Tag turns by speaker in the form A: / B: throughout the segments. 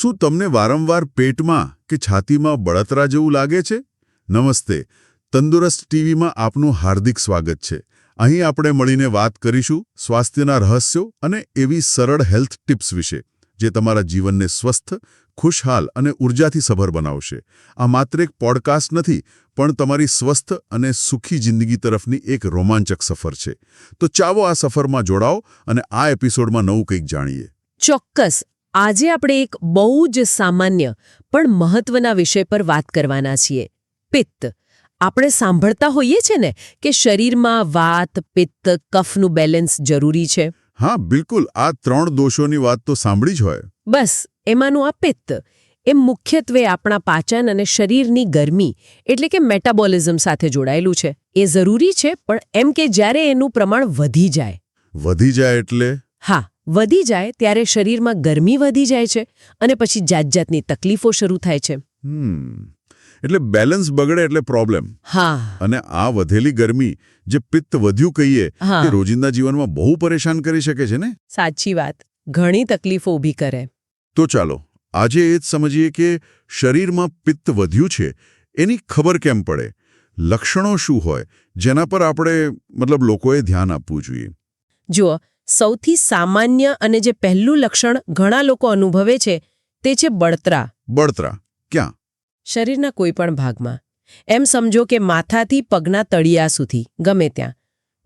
A: શું તમને વારંવાર પેટમાં કે છાતીમાં બળતરા જેવું લાગે છે? નમસ્તે, તંદુરસ્ત ટીવીમાં આપનું હાર્દિક સ્વાગત છે. અહીં આપણે મળીને વાત કરીશું સ્વાસ્થ્યના રહસ્યો અને એવી સરળ હેલ્થ ટિપ્સ વિશે, જે તમારા જીવનને સ્વસ્થ, ખુશહાલ અને ઉર્જાથી સભર બનાવશે. આ માત્ર એક પોડકાસ્ટ નથી, પણ તમારી સ્વસ્થ અને સુખી જિંદગી તરફની એક રોમાંચક સફર છે. તો ચાવો આ સફરમાં જોડાઓ અને આ એપિસોડમાં નવું કંઈક જાણીએ.
B: ચોક્કસ. આજે આપણે એક બહુ જ સામાન્ય પણ મહત્વના વિષય પર વાત કરવાના છીએ પિત્ત. આપણે સાંભળતા હોઈએ છે ને કે શરીરમાં વાત પિત્ત કફનું બેલેન્સ જરૂરી છે?
A: હા બિલકુલ. આ ત્રણ દોષોની વાત તો સાંભળી જ હોય.
B: બસ એમાંનું આ પિત્ત. એ મુખ્યત્વે આપણા પાચન અને શરીરની ગરમી એટલે કે મેટાબોલિઝમ સાથે જોડાયેલું છે. એ જરૂરી છે પણ એમ કે જ્યારે એનું પ્રમાણ વધી જાય.
A: વધી જાય એટલે?
B: હા. વધી જાય ત્યારે શરીરમાં ગરમી વધી જાય છે અને પછી જાત જાતની તકલીફો શરૂ થાય છે.
A: હમ. એટલે બેલેન્સ બગડે એટલે પ્રોબ્લેમ
B: હા.
A: અને આ વધેલી ગરમી જે પિત્ત વધ્યું કહીએ તે રોજિંદા જીવનમાં બહુ પરેશાન કરી શકે છે ને?
B: સાચી વાત. ઘણી તકલીફો ઊભી કરે.
A: તો ચાલો આજે એ જ સમજીએ કે શરીરમાં પિત્ત વધ્યું છે એની ખબર કેમ પડે? લક્ષણો શું હોય? જેના પર આપણે મતલબ લોકોએ ધ્યાન આપવું જોઈએ.
B: જુઓ સૌથી સામાન્ય અને જે પહેલું લક્ષણ ઘણા લોકો અનુભવે છે તે છે બળતરા.
A: બળતરા. ક્યાં?
B: શરીરના કોઈ પણ ભાગમાં. એમ સમજો કે માથાથી પગના તળિયા સુધી ગમે ત્યાં.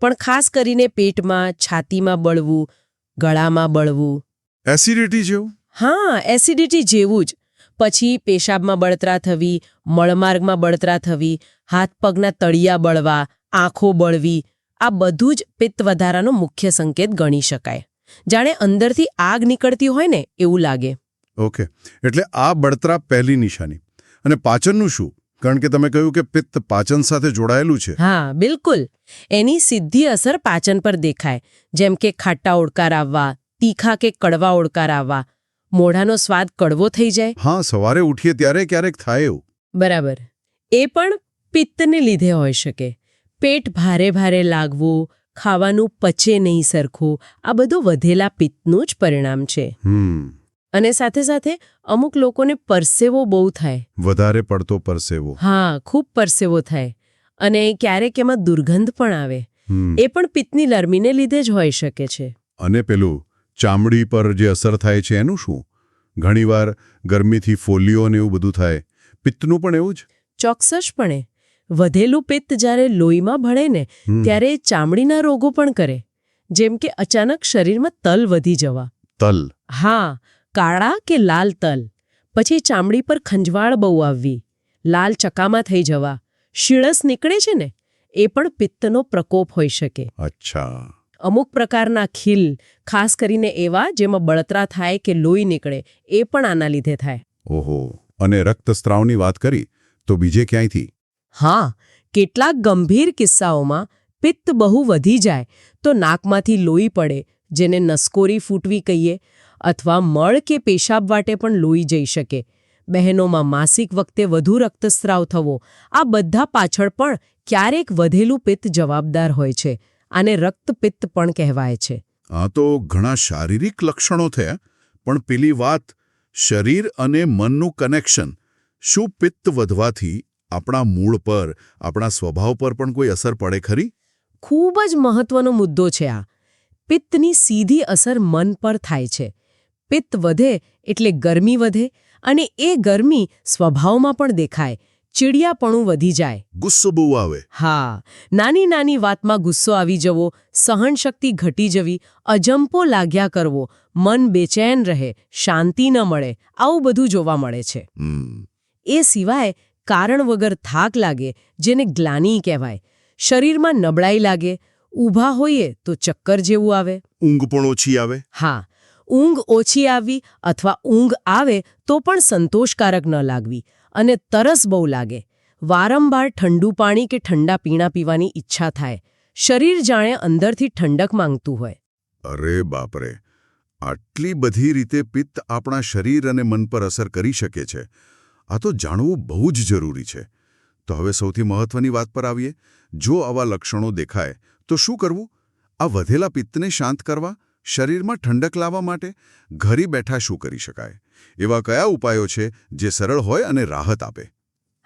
B: પણ ખાસ કરીને પેટમાં છાતીમાં બળવું ગળામાં બળવું.
A: એસિડિટી જેવું?
B: હા એસિડિટી જેવું જ. પછી પેશાબમાં બળતરા થવી મળમાર્ગમાં બળતરા થવી હાથ પગના તળિયા બળવા આંખો બળવી આ બધું જ પિત્ત વધારાનો મુખ્ય સંકેત ગણી શકાય. જાણે અંદરથી આગ નીકળતી હોય ને એવું લાગે.
A: ઓકે. એટલે આ બળતરા પહેલી નિશાની. અને પાચનનું શું? કારણ કે તમે કહ્યું કે પિત્ત પાચન સાથે જોડાયેલું છે.
B: હા બિલકુલ. એની સીધી અસર પાચન પર દેખાય. જેમ કે ખાટા ઓડકાર આવવા તીખા કે કડવા ઓડકાર આવવા. મોઢાનો સ્વાદ કડવો થઈ જાય.
A: હા સવારે ઉઠીએ ત્યારે ક્યારેક થાય એવું.
B: બરાબર. એ પણ પિત્તને લીધે હોઈ શકે. પેટ ભારે ભારે લાગવું ખાવાનું પચે નહીં સરખું આ બધું વધેલા પિત્તનું જ પરિણામ છે. અને સાથે સાથે અમુક લોકોને પરસેવો બહુ થાય.
A: વધારે પડતો પરસેવો.
B: હા ખૂબ પરસેવો થાય. અને ક્યારેક એમાં દુર્ગંધ પણ આવે. એ પણ પિત્તની લરમીને લીધે જ હોઈ શકે છે.
A: અને પેલું ચામડી પર જે અસર થાય છે એનું શું? ઘણીવાર ગરમીથી ફોલીઓ ને એવું બધું થાય. પિત્તનું પણ એવું જ?
B: ચોક્કસપણે. વધેલું પિત્ત જ્યારે લોહીમાં ભળે ને ત્યારે ચામડીના રોગો પણ કરે. જેમ કે અચાનક શરીરમાં તલ વધી જવા.
A: તલ.
B: હા કાળા કે લાલ તલ. પછી ચામડી પર ખંજવાળ બહુ આવવી. લાલ ચકામાં થઈ જવા. શીળસ નીકળે છે ને એ પણ પિત્તનો પ્રકોપ હોઈ શકે.
A: અચ્છા.
B: અમુક પ્રકારના ખીલ ખાસ કરીને એવા જેમાં બળતરા થાય કે લોહી નીકળે એ પણ આના લીધે થાય.
A: ઓહો. અને રક્તસ્રાવની વાત કરી તો બીજે ક્યાંયથી?
B: હા, કેટલાક ગંભીર કિસ્સાઓમાં પિત્ત બહુ વધી જાય તો નાકમાંથી લોહી પડે, જેને નસકોરી ફૂટવી કહીએ, અથવા મળ કે પેશાબ વાટે પણ લોહી જઈ શકે. બહેનોમાં માસિક વખતે વધુ રક્તસ્રાવ થવો, આ બધા પાછળ પણ ક્યારેક વધેલું પિત્ત જવાબદાર હોય છે, આને રક્તપિત્ત પણ કહેવાય છે.
A: આ તો ઘણા શારીરિક લક્ષણો થયા પણ પેલી વાત, શરીર અને મનનું કનેક્શન શું પિત્ત વધવાથી આપણા મૂળ પર આપણા સ્વભાવ પર પણ કોઈ અસર પડે ખરી?
B: ખૂબ જ મહત્વનો મુદ્દો છે આ. પિત્તની સીધી અસર મન પર થાય છે. પિત્ત વધે એટલે ગરમી વધે અને એ ગરમી સ્વભાવમાં પણ દેખાય. ચીડિયાપણું વધી જાય.
A: ગુસ્સો બહુ આવે.
B: હા. નાની નાની વાતમાં ગુસ્સો આવી જવો સહનશક્તિ ઘટી જવી અજંપો લાગ્યા કરવો મન બેચેન રહે શાંતિ ન મળે આવું બધું જોવા મળે છે. એ સિવાય કારણ વગર થાક લાગે જેને ગ્લાની કહેવાય. શરીરમાં નબળાઈ લાગે ઊભા હોઈએ તો ચક્કર જેવું આવે.
A: ઊંઘ પણ ઓછી આવે.
B: હા ઊંઘ ઓછી આવવી અથવા ઊંઘ આવે તો પણ સંતોષકારક ન લાગવી અને તરસ બહુ લાગે. વારંવાર ઠંડુ પાણી કે ઠંડા પીણા પીવાની ઈચ્છા થાય. શરીર જાણે અંદરથી ઠંડક માંગતું હોય.
A: અરે બાપરે! આટલી બધી રીતે પિત્ત આપણા શરીર અને મન પર અસર કરી શકે છે. આ તો જાણવું બહુ જ જરૂરી છે. તો હવે સૌથી મહત્વની વાત પર આવીએ. જો આવા લક્ષણો દેખાય, તો શું કરવું? આ વધેલા પિત્તને શાંત કરવા, શરીરમાં ઠંડક લાવવા માટે ઘરે બેઠા શું કરી શકાય? એવા કયા ઉપાયો છે જે સરળ હોય અને રાહત આપે?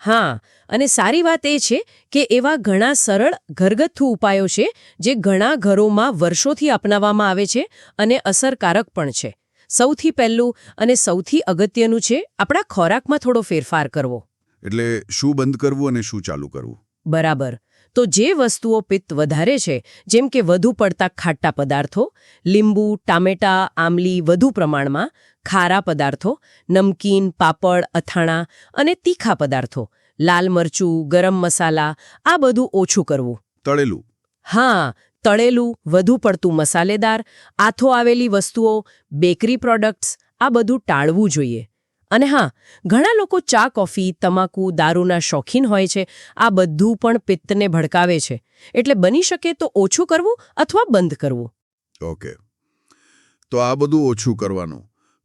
B: હા, અને સારી વાત એ છે કે એવા ઘણા સરળ ઘરગથ્થુ ઉપાયો છે જે ઘણા ઘરોમાં વર્ષોથી અપનાવવામાં આવે છે અને અસરકારક પણ છે. સૌથી પહેલું અને સૌથી અગત્યનું છે આપણા ખોરાકમાં થોડો ફેરફાર કરવો.
A: એટલે શું બંધ કરવું અને શું ચાલુ કરવું?
B: બરાબર. તો જે વસ્તુઓ પિત્ત વધારે છે જેમ કે વધુ પડતા ખાટા પદાર્થો લીંબુ ટામેટા આમલી વધુ પ્રમાણમાં ખારા પદાર્થો નમકીન પાપડ અથાણા અને તીખા પદાર્થો લાલ મરચું ગરમ મસાલા આ બધું ઓછું કરવું.
A: તળેલું.
B: હા તળેલું વધુ પડતું મસાલેદાર આથો આવેલી વસ્તુઓ બેકરી પ્રોડક્ટ્સ આ બધું ટાળવું જોઈએ. અને હા ઘણા લોકો ચા કોફી તમાકુ દારૂના શોખીન હોય છે આ બધું પણ પિત્તને ભડકાવે છે. એટલે બની શકે તો ઓછું કરવું અથવા બંધ કરવું.
A: ઓકે તો આ બધું ઓછું કરવાનું.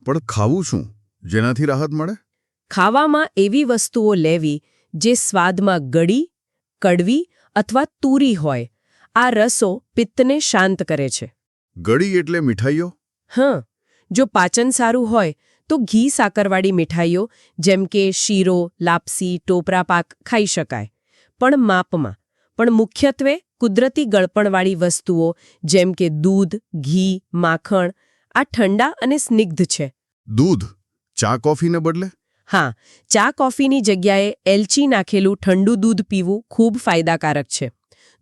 A: પણ ખાવું શું? જેનાથી રાહત મળે?
B: ખાવામાં એવી વસ્તુઓ લેવી જે સ્વાદમાં ગળી કડવી અથવા તુરી હોય આ રસો પિત્તને શાંત કરે છે.
A: ગળી એટલે મીઠાઈઓ?
B: હા જો પાચન સારું હોય તો ઘી સાકરવાળી મીઠાઈઓ જેમ કે શીરો લાપસી ટોપરા પાક ખાઈ શકાય. પણ માપમાં પણ મુખ્યત્વે કુદરતી ગળપણવાળી વસ્તુઓ જેમ કે દૂધ ઘી માખણ આ ઠંડા અને સ્નિગ્ધ છે.
A: દૂધ? ચા કોફીને બદલે?
B: હા ચા કોફીની જગ્યાએ એલચી નાખેલું ઠંડુ દૂધ પીવું ખૂબ ફાયદાકારક છે.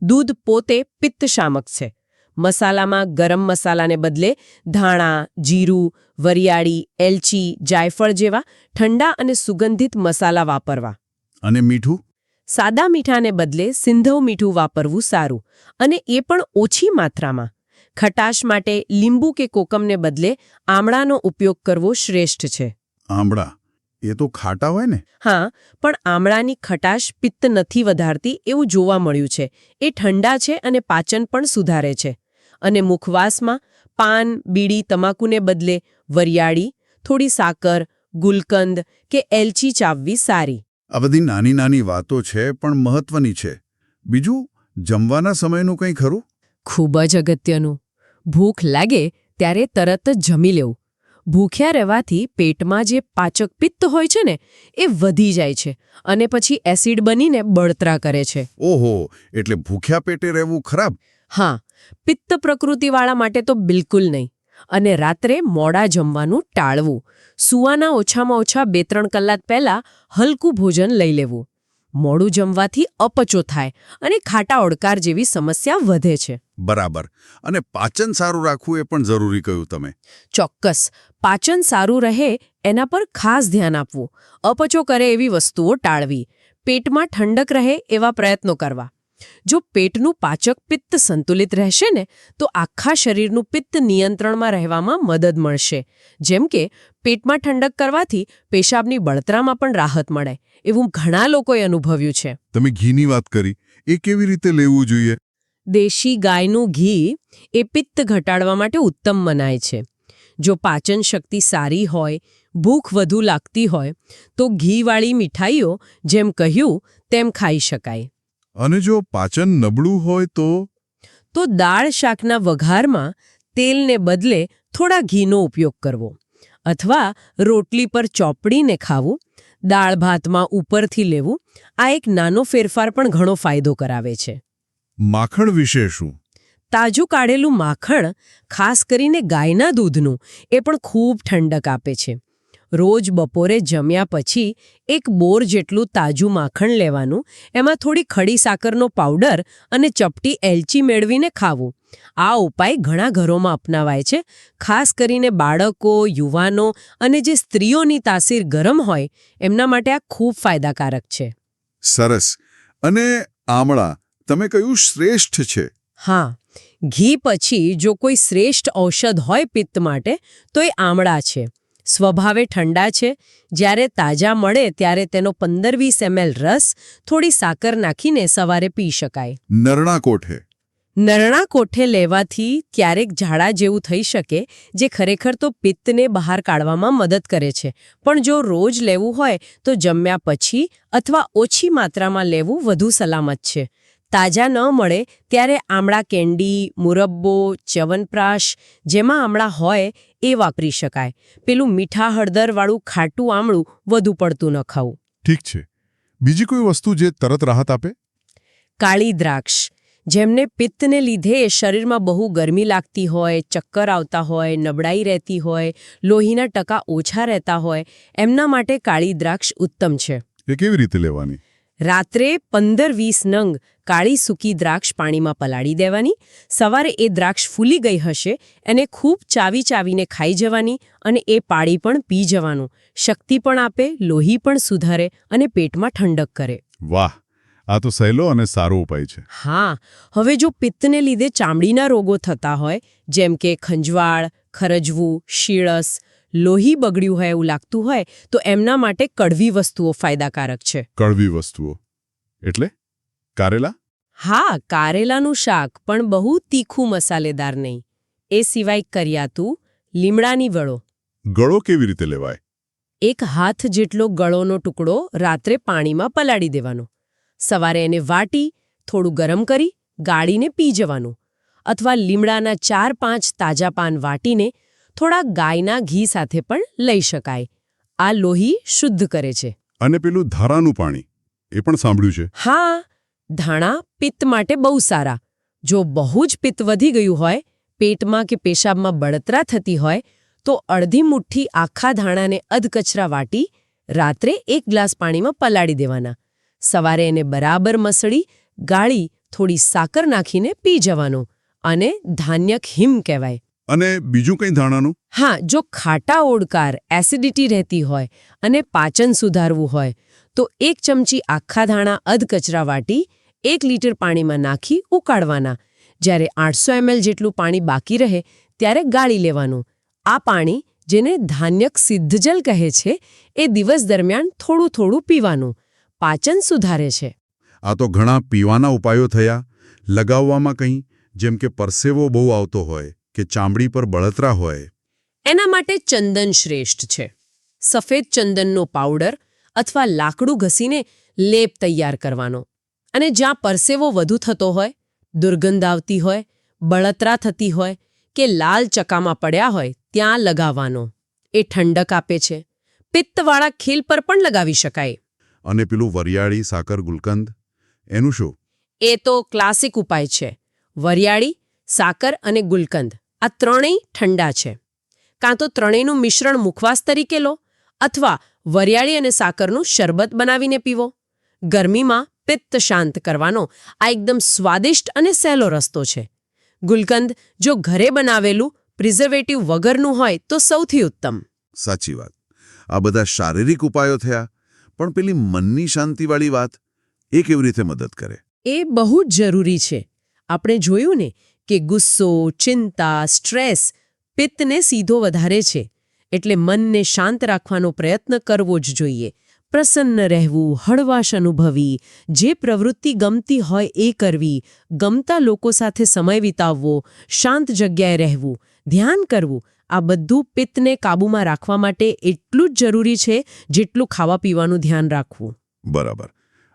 B: દૂધ પોતે પિત્તશામક છે. મસાલામાં ગરમ મસાલાને બદલે ધાણા જીરું વરિયાળી એલચી જાયફળ જેવા ઠંડા અને સુગંધિત મસાલા વાપરવા.
A: અને મીઠું?
B: સાદા મીઠાને બદલે સિંધવ મીઠું વાપરવું સારું અને એ પણ ઓછી માત્રામાં. ખટાશ માટે લીંબુ કે કોકમને બદલે આમળાનો ઉપયોગ કરવો શ્રેષ્ઠ છે.
A: આંબળા એ તો ખાટા હોય ને?
B: હા પણ આમળાની ખટાશ પિત્ત નથી વધારતી એવું જોવા મળ્યું છે. એ ઠંડા છે અને પાચન પણ સુધારે છે. અને મુખવાસમાં પાન બીડી તમાકુને બદલે વરિયાળી થોડી સાકર ગુલકંદ કે એલચી ચાવવી સારી.
A: આ બધી નાની નાની વાતો છે પણ મહત્વની છે. બીજું જમવાના સમયનું કંઈ ખરું?
B: ખૂબ જ અગત્યનું. ભૂખ લાગે ત્યારે તરત જ જમી લેવું. ભૂખ્યા રહેવાથી પેટમાં જે પાચક પિત્ત હોય છે ને એ વધી જાય છે અને પછી એસિડ બનીને બળતરા કરે છે.
A: ઓહો એટલે ભૂખ્યા પેટે રહેવું ખરાબ?
B: હા પિત્ત પ્રકૃતિવાળા માટે તો બિલકુલ નહીં. અને રાત્રે મોડા જમવાનું ટાળવું. સૂવાના ઓછામાં ઓછા બે ત્રણ કલાક પહેલાં હલકું ભોજન લઈ લેવું. મોડું જમવાથી અપચો થાય અને ખાટા ઓડકાર જેવી સમસ્યા વધે છે.
A: બરાબર. અને પાચન સારું રાખવું એ પણ જરૂરી કહ્યું તમે.
B: ચોક્કસ. પાચન સારું રહે એના પર ખાસ ધ્યાન આપવું. અપચો કરે એવી વસ્તુઓ ટાળવી. પેટમાં ઠંડક રહે એવા પ્રયત્નો કરવા. જો પેટનું પાચક પિત્ત સંતુલિત રહેશે ને તો આખા શરીરનું પિત્ત નિયંત્રણમાં રહેવામાં મદદ મળશે. જેમ કે પેટમાં ઠંડક કરવાથી પેશાબની બળતરામાં પણ રાહત મળે એવું ઘણા લોકોએ અનુભવ્યું છે.
A: તમે ઘીની વાત કરી એ કેવી રીતે લેવું જોઈએ?
B: દેશી ગાયનું ઘી એ પિત્ત ઘટાડવા માટે ઉત્તમ મનાય છે. જો પાચન શક્તિ સારી હોય ભૂખ વધુ લાગતી હોય તો ઘીવાળી મીઠાઈઓ જેમ કહ્યું તેમ ખાઈ શકાય.
A: અને જો પાચન નબળું હોય તો?
B: તો દાળ શાકના વઘારમાં તેલને બદલે થોડા ઘીનો ઉપયોગ કરવો. અથવા રોટલી પર ચોપડીને ખાવું દાળ ભાતમાં ઉપરથી લેવું આ એક નાનો ફેરફાર પણ ઘણો ફાયદો કરાવે છે.
A: માખણ વિશે શું?
B: તાજું કાઢેલું માખણ ખાસ કરીને ગાયના દૂધનું એ પણ ખૂબ ઠંડક આપે છે. રોજ બપોરે જમ્યા પછી એક બોર જેટલું તાજું માખણ લેવાનું એમાં થોડી ખડી સાકરનો પાવડર અને ચપટી એલચી મેળવીને ખાવું. આ ઉપાય ઘણા ઘરોમાં અપનાવાય છે. ખાસ કરીને બાળકો યુવાનો અને જે સ્ત્રીઓની તાસીર ગરમ હોય એમના માટે આ ખૂબ ફાયદાકારક છે.
A: સરસ. અને આમળા તમે કહ્યું શ્રેષ્ઠ છે?
B: હા. ઘી પછી જો કોઈ શ્રેષ્ઠ ઔષધ હોય પિત્ત માટે તો એ આમળા છે. સ્વભાવે ઠંડા છે. જ્યારે તાજા મળે ત્યારે તેનો પંદર વીસ એમએલ રસ થોડી સાકર નાખીને સવારે પી શકાય.
A: નરણા કોઠે
B: નરણા કોઠે લેવાથી ક્યારેક ઝાડા જેવું થઈ શકે જે ખરેખર તો પિત્તને બહાર કાઢવામાં મદદ કરે છે. પણ જો રોજ લેવું હોય તો જમ્યા પછી અથવા ઓછી માત્રામાં લેવું વધુ સલામત છે. તાજા ન મળે ત્યારે આમળા કેન્ડી મુરબ્બો ચ્યવનપ્રાશ જેમાં આમળા હોય એ વાપરી શકાય. પેલું મીઠા હળદરવાળું ખાટું આમળું વધુ પડતું ન ખાવું.
A: ઠીક છે. બીજી કોઈ વસ્તુ જે તરત રાહત આપે?
B: કાળી દ્રાક્ષ. જેમને પિત્તને લીધે શરીરમાં બહુ ગરમી લાગતી હોય ચક્કર આવતા હોય નબળાઈ રહેતી હોય લોહીના ટકા ઓછા રહેતા હોય એમના માટે કાળી દ્રાક્ષ ઉત્તમ છે.
A: એ કેવી રીતે લેવાની?
B: રાત્રે પંદર વીસ નંગ કાળી સૂકી દ્રાક્ષ પાણીમાં પલાળી દેવાની. સવારે એ દ્રાક્ષ ફૂલી ગઈ હશે એને ખૂબ ચાવી ચાવીને ખાઈ જવાની અને એ પાળી પણ પી જવાનું. શક્તિ પણ આપે લોહી પણ સુધારે અને પેટમાં ઠંડક કરે.
A: વાહ! આ તો સહેલો અને સારો ઉપાય છે.
B: હા હવે જો પિત્તને લીધે ચામડીના રોગો થતા હોય જેમ કે ખંજવાળ ખરજવું શીળસ લોહી બગડ્યું હોય એવું લાગતું હોય તો એમના માટે કડવી વસ્તુઓ ફાયદાકારક છે.
A: કડવી વસ્તુઓ. એટલે? કારેલા?
B: હા કારેલાનું શાક પણ બહુ તીખું મસાલેદાર નહીં. એ સિવાય કરિયાતું લીમડાની વળો
A: ગળો કેવી રીતે લેવાય?
B: એક હાથ જેટલો ગળોનો ટુકડો રાત્રે પાણીમાં પલાળી દેવાનો. સવારે એને વાટી થોડું ગરમ કરી ગાળીને પી જવાનું. અથવા લીમડાના ચાર પાંચ તાજા પાન વાટીને થોડા ગાયના ઘી સાથે પણ લઈ શકાય. આ લોહી શુદ્ધ કરે છે.
A: અને પેલું ધારાનું પાણી એ પણ સાંભળ્યું છે?
B: હા ધાણા પિત્ત માટે બહુ સારા. જો બહુ જ પિત્ત વધી ગયું હોય પેટમાં કે પેશાબમાં બળતરા થતી હોય તો અડધી મુઠ્ઠી આખા ધાણાને અધકચરા વાટી રાત્રે એક ગ્લાસ પાણીમાં પલાળી દેવાના. સવારે એને બરાબર મસળી ગાળી થોડી સાકર નાખીને પી જવાનું અને ધાન્યક હિમ કહેવાય.
A: અને બીજું કંઈ ધાણાનું?
B: હા જો ખાટા ઓડકાર એસિડિટી રહેતી હોય અને પાચન સુધારવું હોય તો એક ચમચી આખા ધાણા અધકચરા વાટી એક લીટર પાણીમાં નાખી ઉકાળવાના. જ્યારે આઠસો એમએલ જેટલું પાણી બાકી રહે ત્યારે ગાળી લેવાનું. આ પાણી જેને ધાન્યક સિદ્ધજલ કહે છે એ દિવસ દરમિયાન થોડું થોડું પીવાનું. પાચન સુધારે છે.
A: આ તો ઘણા પીવાના ઉપાયો થયા. લગાવવામાં કંઈ જેમ કે પરસેવો બહુ આવતો હોય કે ચામડી પર બળતરા હોય.
B: એના માટે ચંદન શ્રેષ્ઠ છે. સફેદ ચંદનનો પાવડર અથવા લાકડું ઘસીને લેપ તૈયાર કરવાનો. અને જ્યાં પરસેવો વધુ થતો હોય દુર્ગંધ આવતી હોય બળતરા થતી હોય કે લાલ ચકામાં પડ્યા હોય ત્યાં લગાવવાનો. એ ઠંડક આપે છે. પિત્તવાળા ખીલ પર પણ લગાવી શકાય.
A: અને પેલું વરિયાળી સાકર ગુલકંદ. એનું શું?
B: એ તો ક્લાસિક ઉપાય છે. વરિયાળી સાકર અને ગુલકંદ. આ ત્રણેય ઠંડા છે. કાં તો ત્રણેયનું મિશ્રણ મુખવાસ તરીકે લો અથવા વરિયાળી અને સાકરનું શરબત બનાવીને પીવો. ગરમીમાં પિત્ત શાંત કરવાનો આ એકદમ સ્વાદિષ્ટ અને સહેલો રસ્તો છે. ગુલકંદ જો ઘરે બનાવેલું પ્રિઝર્વેટિવ વગરનું હોય તો સૌથી ઉત્તમ.
A: સાચી વાત. આ બધા શારીરિક ઉપાયો થયા. પણ પેલી મનની શાંતિવાળી વાત એ કેવી રીતે મદદ કરે?
B: એ બહુ જ જરૂરી છે. આપણે જોયું ને કે ગુસ્સો, ચિંતા, સ્ટ્રેસ પિત્તને સીધો વધારે છે. એટલે મનને શાંત રાખવાનો પ્રયત્ન કરવો જ જોઈએ. પ્રસન્ન રહેવું, હળવાશ અનુભવી, જે પ્રવૃત્તિ ગમતી હોય એ કરવી, ગમતા લોકો સાથે સમય વિતાવવો, શાંત જગ્યાએ રહેવું, ધ્યાન કરવું આ બધું પિત્તને કાબૂમાં રાખવા માટે એટલું જ જરૂરી છે જેટલું ખાવા પીવાનું ધ્યાન રાખવું.
A: બરાબર.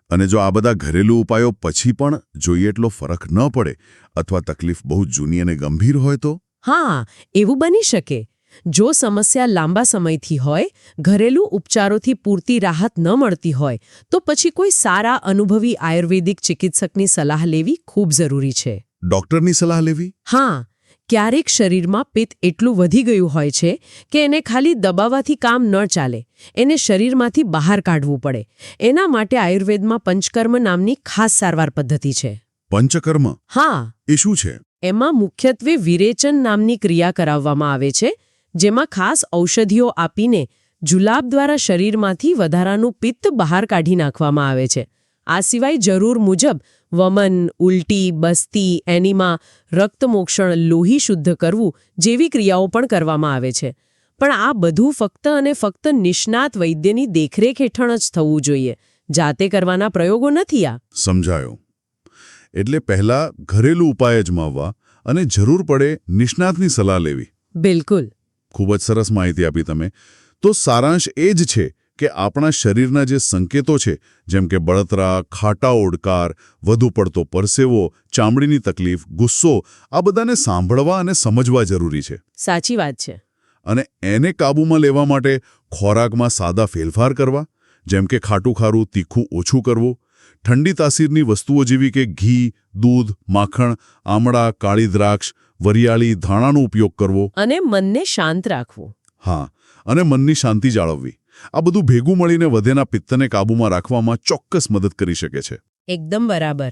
A: અને જો આ બધા ઘરેલું ઉપાયો પછી પણ જોઈએ એટલો ફરક ન પડે અથવા તકલીફ બહુ જૂની અને ગંભીર હોય તો?
B: હા એવું બની શકે. જો સમસ્યા લાંબા સમયથી હોય ઘરેલું ઉપચારોથી પૂરતી રાહત ન મળતી હોય તો પછી કોઈ સારા અનુભવી આયુર્વેદિક ચિકિત્સકની સલાહ લેવી ખૂબ જરૂરી છે.
A: ડોક્ટરની સલાહ લેવી?
B: હા ક્યારેક શરીરમાં પિત્ત એટલું વધી ગયું હોય છે કે એને ખાલી દબાવવાથી કામ ન ચાલે. એને શરીરમાંથી બહાર કાઢવું પડે. એના માટે આયુર્વેદમાં પંચકર્મ નામની ખાસ સારવાર પદ્ધતિ છે.
A: પંચકર્મ?
B: હા.
A: એ શું છે?
B: એમાં મુખ્યત્વે વિરેચન નામની ક્રિયા કરાવવામાં આવે છે જેમાં ખાસ ઔષધિઓ આપીને જુલાબ દ્વારા શરીરમાંથી વધારાનું પિત્ત બહાર કાઢી નાખવામાં આવે છે. આ સિવાય જરૂર મુજબ વમન ઉલટી બસ્તી એનીમા રક્તમોક્ષણ લોહી શુદ્ધ કરવું જેવી ક્રિયાઓ પણ કરવામાં આવે છે. પણ આ બધું ફક્ત અને ફક્ત નિષ્ણાત વૈદ્યની દેખરેખ હેઠળ જ થવું જોઈએ. જાતે કરવાના પ્રયોગો નથી આ?
A: સમજાયો. એટલે પહેલા ઘરેલું ઉપાય અજમાવવા અને જરૂર પડે નિષ્ણાતની સલાહ લેવી.
B: બિલકુલ.
A: ખૂબ જ સરસ માહિતી આપી તમે. તો સારાંશ એ જ છે કે આપણા શરીરના જે સંકેતો છે જેમ કે બળતરા ખાટા ઓડકાર વધુ પડતો પરસેવો ચામડીની તકલીફ ગુસ્સો આ બધાને સાંભળવા અને સમજવા જરૂરી છે.
B: સાચી વાત છે.
A: અને એને કાબૂમાં લેવા માટે ખોરાકમાં સાદા ફેરફાર કરવા જેમ કે ખાટું ખારું તીખું ઓછું કરવું ઠંડી તાસીરની વસ્તુઓ જેવી કે ઘી દૂધ માખણ આમળા કાળી દ્રાક્ષ વરિયાળી ધાણાનો ઉપયોગ કરવો.
B: અને મનને શાંત રાખવું.
A: હા અને મનની શાંતિ જાળવવી. આ બધું ભેગું મળીને વધેના પિત્તને કાબૂમાં રાખવામાં ચોક્કસ મદદ કરી શકે છે.
B: એકદમ બરાબર.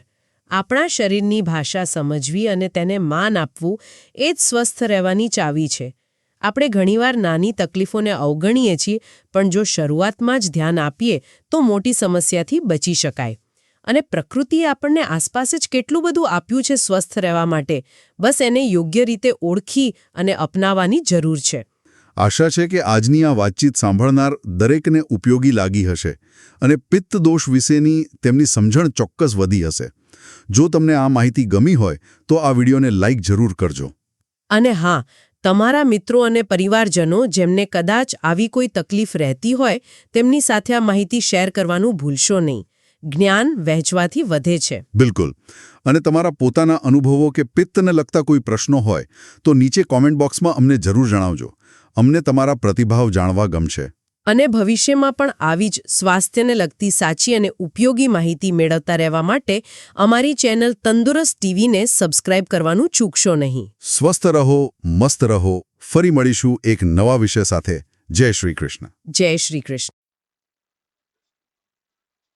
B: આપણા શરીરની ભાષા સમજવી અને તેને માન આપવું એ જ સ્વસ્થ રહેવાની ચાવી છે. આપણે ઘણીવાર નાની તકલીફોને અવગણીએ છીએ, પણ જો શરૂઆતમાં જ ધ્યાન આપીએ, તો મોટી સમસ્યાથી બચી શકાય. અને પ્રકૃતિએ આપણને આસપાસ જ કેટલું બધું આપ્યું છે સ્વસ્થ રહેવા માટે, બસ એને યોગ્ય રીતે ઓળખી અને અપનાવવાની જરૂર છે.
A: આશા છે કે આજની આ વાતચીત સાંભળનાર દરેકને ઉપયોગી લાગી હશે અને પિત્ત દોષ વિશેની તેમની સમજણ ચોક્કસ વધી હશે. જો તમને આ માહિતી ગમી હોય તો આ વિડીયોને લાઇક જરૂર કરજો.
B: અને હા તમારા મિત્રો અને પરિવારજનો જેમને કદાચ આવી કોઈ તકલીફ રહેતી હોય તેમની સાથે આ માહિતી શેર કરવાનું ભૂલશો નહીં. જ્ઞાન વહેંચવાથી વધે છે.
A: બિલકુલ. અને તમારા પોતાના અનુભવો કે પિત્તને લગતા કોઈ પ્રશ્નો હોય તો નીચે કોમેન્ટ બોક્સમાં અમને જરૂર જણાવજો. અમને તમારા પ્રતિભાવ જાણવા ગમશે.
B: અને ભવિષ્યમાં પણ આવી જ સ્વાસ્થ્યને લગતી સાચી અને ઉપયોગી માહિતી મેળવતા રહેવા માટે અમારી ચેનલ તંદુરસ્ત ટીવીને સબસ્ક્રાઇબ કરવાનું ચૂકશો નહીં.
A: સ્વસ્થ રહો મસ્ત રહો. ફરી મળીશું એક નવા વિષય સાથે. જય શ્રી કૃષ્ણ.
B: જય શ્રી કૃષ્ણ.